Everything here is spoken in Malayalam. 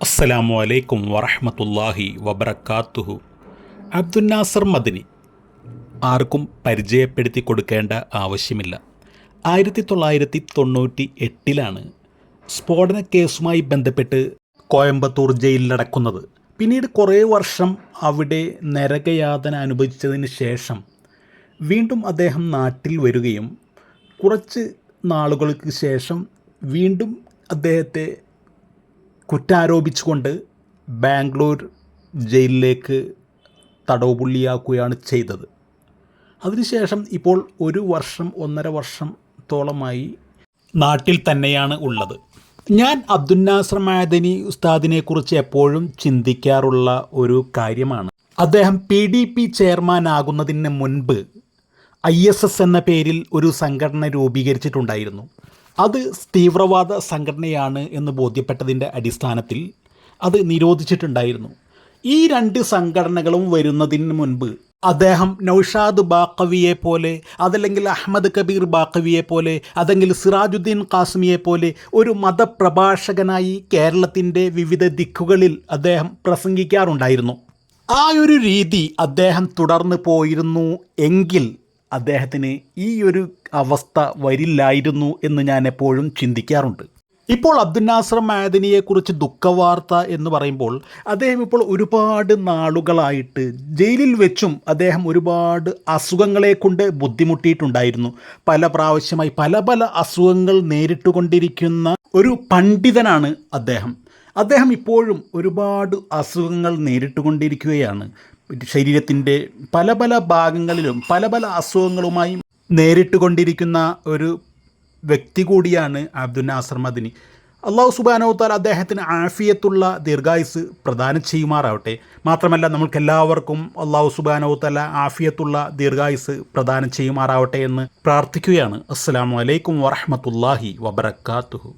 അസ്സലാമു അലൈക്കും വറഹമത്തല്ലാഹി വബർക്കാത്തുഹു അബ്ദുന്നാസർ മദിനി. ആർക്കും പരിചയപ്പെടുത്തി കൊടുക്കേണ്ട ആവശ്യമില്ല. ആയിരത്തി തൊള്ളായിരത്തി തൊണ്ണൂറ്റി എട്ടിലാണ് സ്ഫോടന കേസുമായി ബന്ധപ്പെട്ട് കോയമ്പത്തൂർ ജയിലിലടക്കുന്നത് പിന്നീട് കുറേ വർഷം അവിടെ നരകയാതന അനുഭവിച്ചതിന് ശേഷം വീണ്ടും അദ്ദേഹം നാട്ടിൽ വരികയും കുറച്ച് നാളുകൾക്ക് ശേഷം വീണ്ടും അദ്ദേഹത്തെ കുറ്റാരോപിച്ചുകൊണ്ട് ബാംഗ്ലൂർ ജയിലിലേക്ക് തടവുപുള്ളിയാക്കുകയാണ് ചെയ്തത്. അതിനുശേഷം ഇപ്പോൾ ഒരു വർഷം ഒന്നര വർഷത്തോളമായി നാട്ടിൽ തന്നെയാണ് ഉള്ളത്. ഞാൻ അബ്ദുന്നാസർ മാദനി ഉസ്താദിനെക്കുറിച്ച് എപ്പോഴും ചിന്തിക്കാറുള്ള ഒരു കാര്യമാണ്. അദ്ദേഹം പി ഡി പി ചെയർമാൻ ആകുന്നതിന് മുൻപ് ഐ എസ് എസ് എന്ന പേരിൽ ഒരു സംഘടന രൂപീകരിച്ചിട്ടുണ്ടായിരുന്നു. അത് തീവ്രവാദ സംഘടനയാണ് എന്ന് ബോധ്യപ്പെട്ടതിന്റെ അടിസ്ഥാനത്തിൽ അത് നിരോധിച്ചിട്ടുണ്ടായിരുന്നു. ഈ രണ്ട് സംഘടനകളും വരുന്നതിന് മുൻപ് അദ്ദേഹം നൌഷാദ് ബാക്കവിയെ പോലെ അതല്ലെങ്കിൽ അഹമ്മദ് കബീർ ബാക്കവിയെ പോലെ അതെങ്കിൽ സിറാജുദ്ദീൻ കാസ്മിയെ പോലെ ഒരു മതപ്രഭാഷകനായി കേരളത്തിന്റെ വിവിധ ദിക്കുകളിൽ അദ്ദേഹം പ്രസംഗിക്കാറുണ്ടായിരുന്നു. ആ ഒരു രീതി അദ്ദേഹം തുടർന്ന് പോയിരുന്നു എങ്കിൽ അദ്ദേഹത്തിന് ഈ ഒരു അവസ്ഥ വരില്ലായിരുന്നു എന്ന് ഞാൻ എപ്പോഴും ചിന്തിക്കാറുണ്ട്. ഇപ്പോൾ അബ്ദുൽ നാസർ മാദനിയെക്കുറിച്ച് ദുഃഖവാർത്ത എന്ന് പറയുമ്പോൾ അദ്ദേഹം ഇപ്പോൾ ഒരുപാട് നാളുകളായിട്ട് ജയിലിൽ വെച്ചും അദ്ദേഹം ഒരുപാട് അസുഖങ്ങളെ കൊണ്ട് ബുദ്ധിമുട്ടിയിട്ടുണ്ടായിരുന്നു. പല പ്രാവശ്യമായി പല പല അസുഖങ്ങൾ നേരിട്ടുകൊണ്ടിരിക്കുന്ന ഒരു പണ്ഡിതനാണ് അദ്ദേഹം. അദ്ദേഹം ഇപ്പോഴും ഒരുപാട് അസുഖങ്ങൾ നേരിട്ടുകൊണ്ടിരിക്കുകയാണ്. ശരീരത്തിന്റെ പല പല ഭാഗങ്ങളിലും പല പല അസുഖങ്ങളുമായി നേരിട്ടുകൊണ്ടിരിക്കുന്ന ഒരു വ്യക്തി കൂടിയാണ് അബ്ദുൽ നാസർ മദിനി. അള്ളാഹു സുബാനോത്താൽ അദ്ദേഹത്തിന് ആഫിയത്തുള്ള ദീർഘായുസ് പ്രദാനം ചെയ്യുമാറാവട്ടെ. മാത്രമല്ല നമ്മൾക്കെല്ലാവർക്കും അള്ളാഹു സുബാനോത്തല ആഫിയത്തുള്ള ദീർഘായുസ് പ്രദാനം ചെയ്യുമാറാവട്ടെ എന്ന് പ്രാർത്ഥിക്കുകയാണ്. അസ്സാം വലൈക്കും വറഹമത്തല്ലാഹി വബർക്കാത്തുഹു